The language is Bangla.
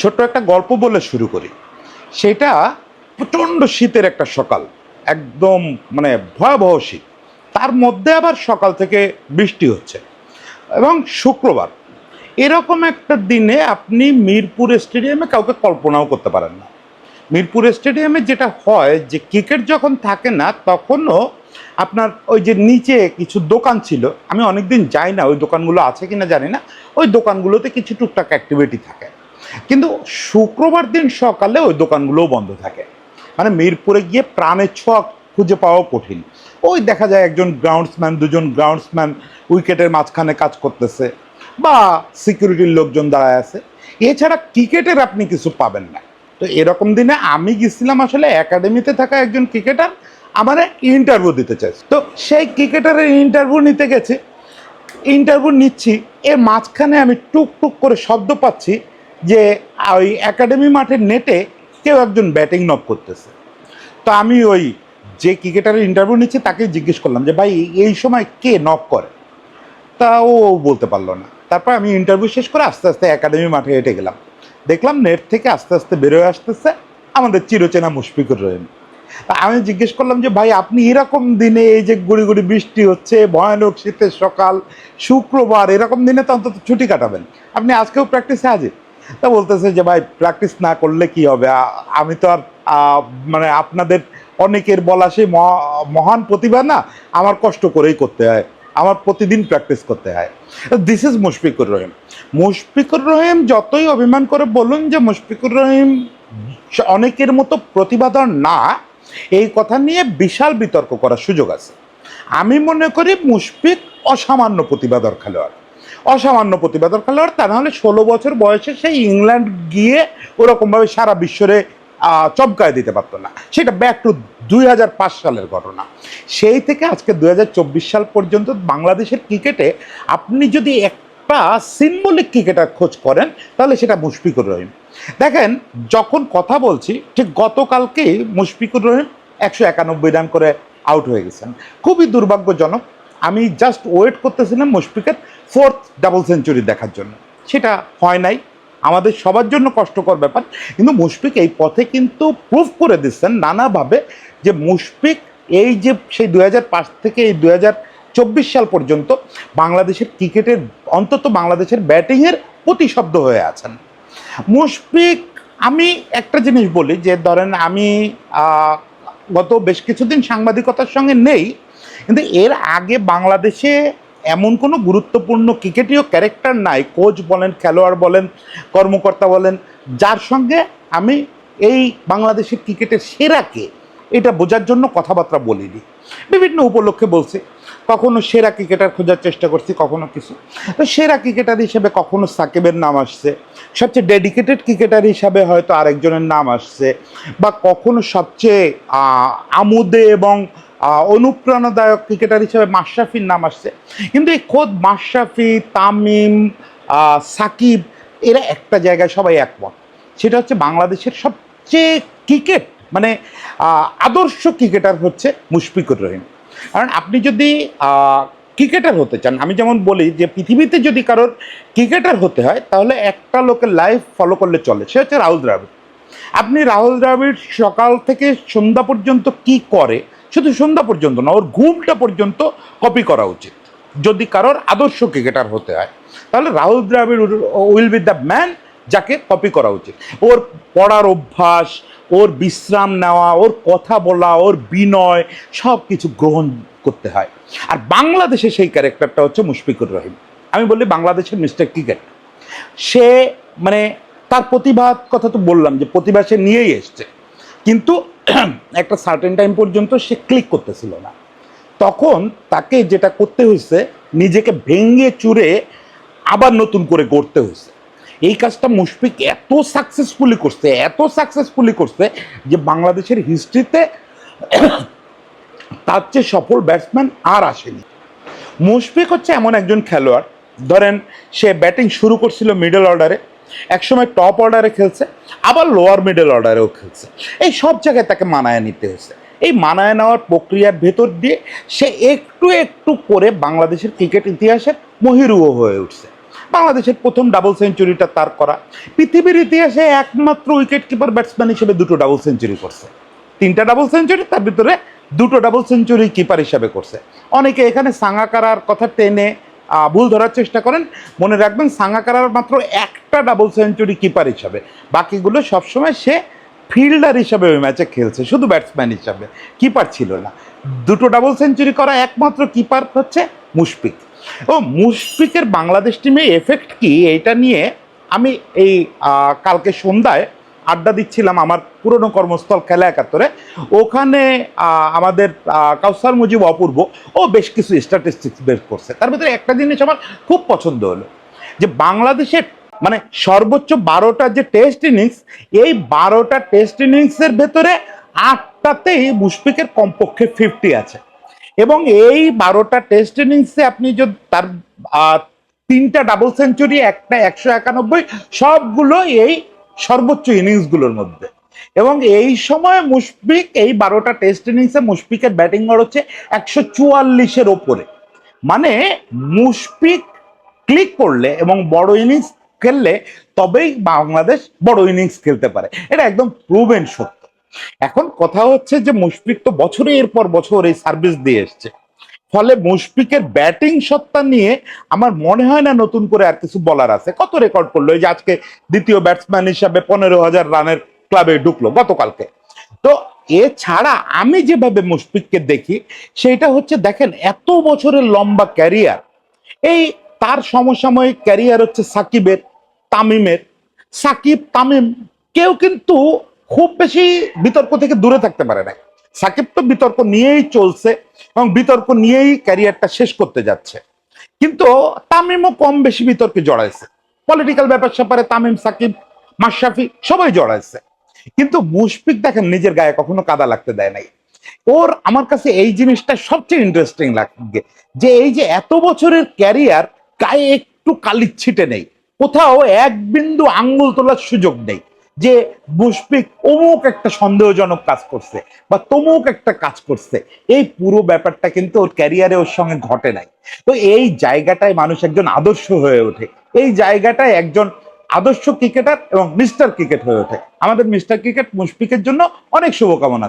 ছোট্ট একটা গল্প বলে শুরু করি। সেটা প্রচণ্ড শীতের একটা সকাল, একদম মানে ভয়াবহ শীত। তার মধ্যে আবার সকাল থেকে বৃষ্টি হচ্ছে এবং শুক্রবার। এরকম একটা দিনে আপনি মিরপুর স্টেডিয়ামে কাউকে কল্পনাও করতে পারেন না। মিরপুর স্টেডিয়ামে যেটা হয় যে ক্রিকেট যখন থাকে না, তখনও আপনার ওই যে নিচে কিছু দোকান ছিল, আমি অনেকদিন যাই না, ওই দোকানগুলো আছে কিনা জানি না, ওই দোকানগুলোতে কিছু টুকটাক অ্যাক্টিভিটি থাকে। কিন্তু শুক্রবার দিন সকালে ওই দোকানগুলোও বন্ধ থাকে। মানে মিরপুরে গিয়ে প্রাণের ছোঁয়া খুঁজে পাওয়া কঠিন। ওই দেখা যায় একজন গ্রাউন্ডসম্যান দুজন গ্রাউন্ডসম্যান উইকেটের মাঝখানে কাজ করতেছে বা সিকিউরিটির লোকজন দাঁড়ায় আছে। এছাড়া ক্রিকেটের আপনি কিছু পাবেন না। তো এরকম দিনে আমি গেছিলাম আসলে একাডেমিতে থাকা একজন ক্রিকেটার, আমার ইন্টারভিউ দিতে চাইছে। তো সেই ক্রিকেটারের ইন্টারভিউ নিতে গেছে। ইন্টারভিউ নিচ্ছি, এর মাঝখানে আমি টুক টুক করে শব্দ পাচ্ছি যে, ওই একাডেমি মাঠের নেটে কেউ একজন ব্যাটিং নক করতেছে। তো আমি ওই যে ক্রিকেটারের ইন্টারভিউ নিচ্ছি তাকে জিজ্ঞেস করলাম যে, ভাই, এই সময় কে নক করে? তা ও বলতে পারল না। তারপর আমি ইন্টারভিউ শেষ করে আস্তে আস্তে একাডেমি মাঠে হেঁটে গেলাম। দেখলাম নেট থেকে আস্তে আস্তে বেরোয় আসতেছে, আমাদের চিরচেনা মুশফিকুর রহিম। আমি জিজ্ঞেস করলাম যে, ভাই, আপনি এরকম দিনে এই যে গুড়ি গুড়ি বৃষ্টি হচ্ছে, ভয়ানক শীতের সকাল, শুক্রবার, এরকম দিনে তো অন্তত ছুটি কাটাবেন। আপনি আজকেও প্র্যাকটিসে হাজির? তা বলতেছে যে, ভাই প্র্যাকটিস না করলে কি হবে? আমি তো আর মানে আপনাদের অনেকের বলা সেই মহা- মহান প্রতিভা না, আমার কষ্ট করেই করতে হয়। আমার প্রতিদিন প্র্যাকটিস করতে হয়। দিস ইজ মুশফিকুর রহিম মুশফিকুর রহিম যতই অভিমান করে বলুন যে, মুশফিকুর রহিম অনেকের মতো প্রতিভাধর না, এই কথা নিয়ে বিশাল বিতর্ক করার সুযোগ আছে। আমি মনে করি মুশফিক অসামান্য প্রতিভাধর খেলোয়াড়। অসামান্য প্রতিভাধর খেলোয়াড় তা নাহলে ষোলো বছর বয়সে সেই ইংল্যান্ড গিয়ে ওরকমভাবে সারা বিশ্বরে চমকায় দিতে পারতো না। সেটা ব্যাক টু দুই হাজার পাঁচ সালের ঘটনা। সেই থেকে আজকে দুই সাল পর্যন্ত বাংলাদেশের ক্রিকেটে আপনি যদি একটা সিম্বলিক ক্রিকেটার খোঁজ করেন, তাহলে সেটা মুশফিকুর রহিম। দেখেন, যখন কথা বলছি, ঠিক গতকালকেই মুশফিকুর রহিম একশো একানব্বই রান করে আউট হয়ে গেছেন। খুবই দুর্ভাগ্যজনক আমি জাস্ট ওয়েট করতেছিলাম মুশফিকের ফোর্থ ডাবল সেঞ্চুরি দেখার জন্য। সেটা হয় নাই। আমাদের সবার জন্য কষ্টকর ব্যাপার। কিন্তু মুশফিক এই পথে কিন্তু প্রুফ করে দিচ্ছেন নানাভাবে যে মুশফিক এই যে সেই দু থেকে এই দু চব্বিশ সাল পর্যন্ত বাংলাদেশের ক্রিকেটের, অন্তত বাংলাদেশের ব্যাটিংয়ের প্রতিশব্দ হয়ে আছেন। মুশফিক, আমি একটা জিনিস বলি যে ধরেন আমি গত বেশ কিছুদিন সাংবাদিকতার সঙ্গে নেই। কিন্তু এর আগে বাংলাদেশে এমন কোনো গুরুত্বপূর্ণ ক্রিকেটীয় ক্যারেক্টার নাই, কোচ বলেন, খেলোয়াড় বলেন, কর্মকর্তা বলেন, যার সঙ্গে আমি এই বাংলাদেশের ক্রিকেটের সেরাকে, এটা বোঝার জন্য কথাবার্তা বলিনি। বিভিন্ন উপলক্ষে বলছি, কখনো সেরা ক্রিকেটার খোঁজার চেষ্টা করছি, কখনো কিছু। তো সেরা ক্রিকেটার হিসেবে কখনো সাকিবের নাম আসছে, সবচেয়ে ডেডিকেটেড ক্রিকেটার হিসাবে হয়তো আরেকজনের নাম আসছে, বা কখনো সবচেয়ে আমোদে এবং অনুপ্রেরণাদায়ক ক্রিকেটার হিসেবে মাশরাফির নাম আসছে। কিন্তু এই খোদ মাশরাফি, তামিম সাকিব, এরা একটা জায়গায় সবাই একমত। সেটা হচ্ছে বাংলাদেশের সবচেয়ে ক্রিকেট মানে আদর্শ ক্রিকেটার হচ্ছে মুশফিকুর রহিম। কারণ আপনি যদি ক্রিকেটার হতে চান, আমি যেমন বলি যে পৃথিবীতে যদি কারোর ক্রিকেটার হতে হয়, তাহলে একটা লোকের লাইফ ফলো করলে চলে, সে হচ্ছে রাহুল দ্রাবিড়। আপনি রাহুল দ্রাবিড় সকাল থেকে সন্ধ্যা পর্যন্ত কি করে শুধু সন্ধ্যা পর্যন্ত না, ওর ঘুমটা পর্যন্ত কপি করা উচিত। যদি কারোর আদর্শ ক্রিকেটার হতে হয়, তাহলে Rahul Dravid will be the man যাকে কপি করা উচিত। ওর পড়ার অভ্যাস, ওর বিশ্রাম নেওয়া, ওর কথা বলা, ওর বিনয় সব কিছু গ্রহণ করতে হয়। আর বাংলাদেশে সেই ক্যারেক্টারটা হচ্ছে মুশফিকুর রহিম। আমি বলি বাংলাদেশের মিস্টার ক্রিকেট। সে মানে তার প্রতিভার কথা তো বললাম যে প্রতিভা সে নিয়েই এসছে। কিন্তু একটা সার্টেন টাইম পর্যন্ত সে ক্লিক করতেছিল না। তখন তাকে যেটা করতে হয়েছে, নিজেকে ভেঙে চুরে আবার নতুন করে গড়তে হয়েছে। এই কাজটা মুশফিক এত সাকসেসফুলি করছে, এত সাকসেসফুলি করছে যে বাংলাদেশের হিস্ট্রিতে তার চেয়ে সফল ব্যাটসম্যান আর আসেনি। মুশফিক হচ্ছে এমন একজন খেলোয়াড়, ধরেন সে ব্যাটিং শুরু করছিল মিডল অর্ডারে একসময় টপ অর্ডারে খেলছে, আবার লোয়ার মিডল অর্ডারেও খেলছে। এই সব জায়গায় তাকে মানায় নিতে হয়েছে। এই মানায় নেওয়ার প্রক্রিয়ার ভেতর দিয়ে সে একটু একটু করে বাংলাদেশের ক্রিকেট ইতিহাসের মহিরুহ হয়ে উঠছে। বাংলাদেশের প্রথম ডাবল সেঞ্চুরিটা তার করা। পৃথিবীর ইতিহাসে একমাত্র উইকেট কিপার ব্যাটসম্যান হিসেবে দুটো ডাবল সেঞ্চুরি করছে। তিনটা ডাবল সেঞ্চুরি তার ভিতরে দুটো ডাবল সেঞ্চুরি কিপার হিসাবে করছে। অনেকে এখানে সাঙ্গাকারার কথা টেনে ভুল ধরার চেষ্টা করেন। মনে রাখবেন সাঙ্গাকারার মাত্র একটা ডাবল সেঞ্চুরি কিপার হিসাবে। বাকিগুলো সবসময় সে ফিল্ডার হিসাবে ওই ম্যাচে খেলছে, শুধু ব্যাটসম্যান হিসাবে। কিপার ছিল না। দুটো ডাবল সেঞ্চুরি করা একমাত্র কিপার হচ্ছে মুশফিক। ও মুশফিকের বাংলাদেশ টিমে এফেক্ট কি এটা নিয়ে আমি এই কালকে সন্ধ্যায় আড্ডা দিচ্ছিলাম আমার পুরনো কর্মস্থল খেলা একাত্তরে। ওখানে আমাদের কাউসার মুজিব অপূর্ব, ও বেশ কিছু স্ট্যাটিস্টিক্স বের করছে। তার ভিতরে একটা জিনিস আমার খুব পছন্দ হলো, যে বাংলাদেশের মানে সর্বোচ্চ বারোটা যে টেস্ট ইনিংস এই বারোটা টেস্ট ইনিংসের ভেতরে আটটাতেই মুশফিকের কমপক্ষে ফিফটি আছে। এবং এই বারোটা টেস্ট ইনিংসে আপনি যদি তার তিনটা ডাবল সেঞ্চুরি একটা একশো একানব্বই, সবগুলো এই সর্বোচ্চ ইনিংসগুলোর মধ্যে। এবং এই সময় মুশফিক, এই বারোটা টেস্ট ইনিংসে মুশফিকের ব্যাটিং গড় হচ্ছে একশো চুয়াল্লিশের ওপরে। মানে মুশফিক ক্লিক করলে এবং বড় ইনিংস খেললে তবেই বাংলাদেশ বড় ইনিংস খেলতে পারে। এটা একদম প্রুভেন সত্য। এখন কথা হচ্ছে যে মুশফিক তো বছরের পর বছর এই সার্ভিস দিয়ে এসছে। ফলে মুশফিকের ব্যাটিং সত্তা নিয়ে আমার মনে হয় না নতুন করে আর কিছু বলার আছে। কত রেকর্ড করল? এই যে আজকে দ্বিতীয় ব্যাটসম্যান হিসাবে পনেরো হাজার রানের ক্লাবে ঢুকলো গতকালকে। তো এছাড়া আমি যেভাবে মুশফিককে দেখি সেটা হচ্ছে দেখেন এত বছরের লম্বা ক্যারিয়ার এই তার সমসাময়িক ক্যারিয়ার হচ্ছে সাকিবের। তামিমের, সাকিব, তামিম, কেউ কিন্তু খুব বেশি বিতর্ক থেকে দূরে থাকতে পারে না সাকিব তো বিতর্ক নিয়েই চলছে এবং বিতর্ক নিয়েই ক্যারিয়ারটা শেষ করতে যাচ্ছে। কিন্তু তামিমও কম বেশি বিতর্কে জড়াইছে। পলিটিক্যাল ব্যাপার স্যাপারে তামিম, সাকিব, মাশরাফি সবাই জড়াইছে। কিন্তু মুশফিক দেখেন নিজের গায়ে কখনো কাদা লাগতে দেয় নাই। ওর আমার কাছে এই জিনিসটা সবচেয়ে ইন্টারেস্টিং লাগে যে, এই যে এত বছরের ক্যারিয়ার গায়ে একটু কালির ছিটে নেই। কোথাও এক বিন্দু আঙ্গুল তোলার সুযোগ নেই যে মুশফিক অমুক একটা সন্দেহজনক কাজ করছে বা তমুক একটা কাজ করছে। এই পুরো ব্যাপারটা কিন্তু ওর ক্যারিয়ারে ওর সঙ্গে ঘটে নাই। তো এই জায়গাটায় মানুষ একজন আদর্শ হয়ে ওঠে। এই জায়গাটায় একজন আদর্শ ক্রিকেটার এবং মিস্টার ক্রিকেট হয়ে ওঠে। আমাদের মিস্টার ক্রিকেট মুশফিকের জন্য অনেক শুভকামনা থাকে